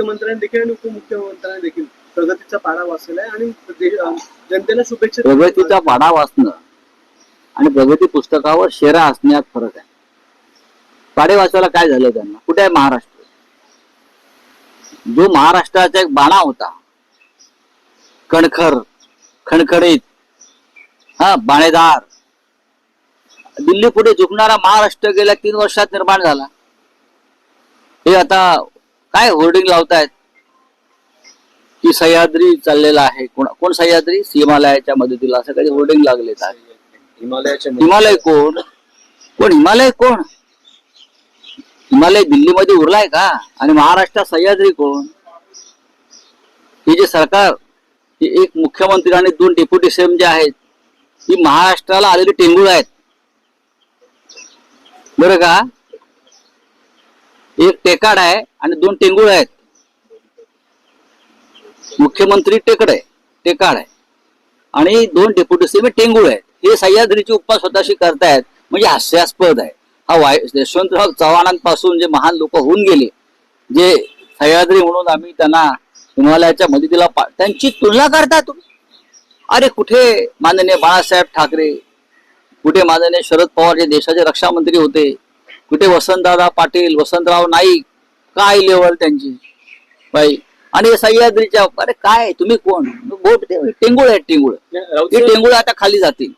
मुख्यमंत्र्यांनी देखील आणि उपमुख्यमंत्र्यांनी देखील प्रगतीचा पाडा वाचलेला आहे आणि जनतेला शुभेच्छा प्रगतीचा पाडा वाचणं आणि प्रगती पुस्तकावर शेरा असण्यात फरक आहे. पाडे वाचवायला काय झालं त्यांना? कुठे आहे महाराष्ट्र? जो महाराष्ट्राचा एक बाणा होता कणखर खणखरीत हा बाणेदार. दिल्ली पुढे झुकणारा महाराष्ट्र गेल्या तीन वर्षात निर्माण झाला. हे आता काय होर्डिंग लावतायत? की सह्याद्री चाललेला आहे. कोण कोण सह्याद्री? हिमालयाच्या मदतीला. असं काही होर्डिंग लागले हिमालयाच्या हिमालय कोण? कोण? हिमालय कोण? हिमालय दिल्लीमध्ये उरलाय का? आणि महाराष्ट्रात सह्याद्री कोण? हे जे सरकार हे एक मुख्यमंत्री आणि दोन डेप्युटी सीएम जे आहेत ही महाराष्ट्राला आलेली टेंगुळ आहेत. बरं का? एक टेकाड आहे आणि दोन टेंगुळ आहेत. मुख्यमंत्री टेकड आहे टेकाड आहे. आणि दोन डेप्युटी सीएम टेंगुळ आहेत. हे सह्याद्रीची उपमा स्वतःशी करतायत म्हणजे हास्यास्पद आहे. हा वाय यशवंतराव चव्हाणांपासून जे महान लोक होऊन गेले जे सह्याद्री म्हणून आम्ही त्यांना हिमालयाच्या मदतीला पा- त्यांची तुलना करता तुम्ही? अरे कुठे माननीय बाळासाहेब ठाकरे? कुठे माननीय शरद पवार जे देशाचे रक्षामंत्री होते? कुठे वसंतदादा पाटील वसंतराव नाईक काय लेवल त्यांची? बाई आणि सह्याद्रीच्या अरे काय तुम्ही कोण? बोट टेंगुळ आहेत टेंगुळ. हे टेंगुळ आता खाली जातील.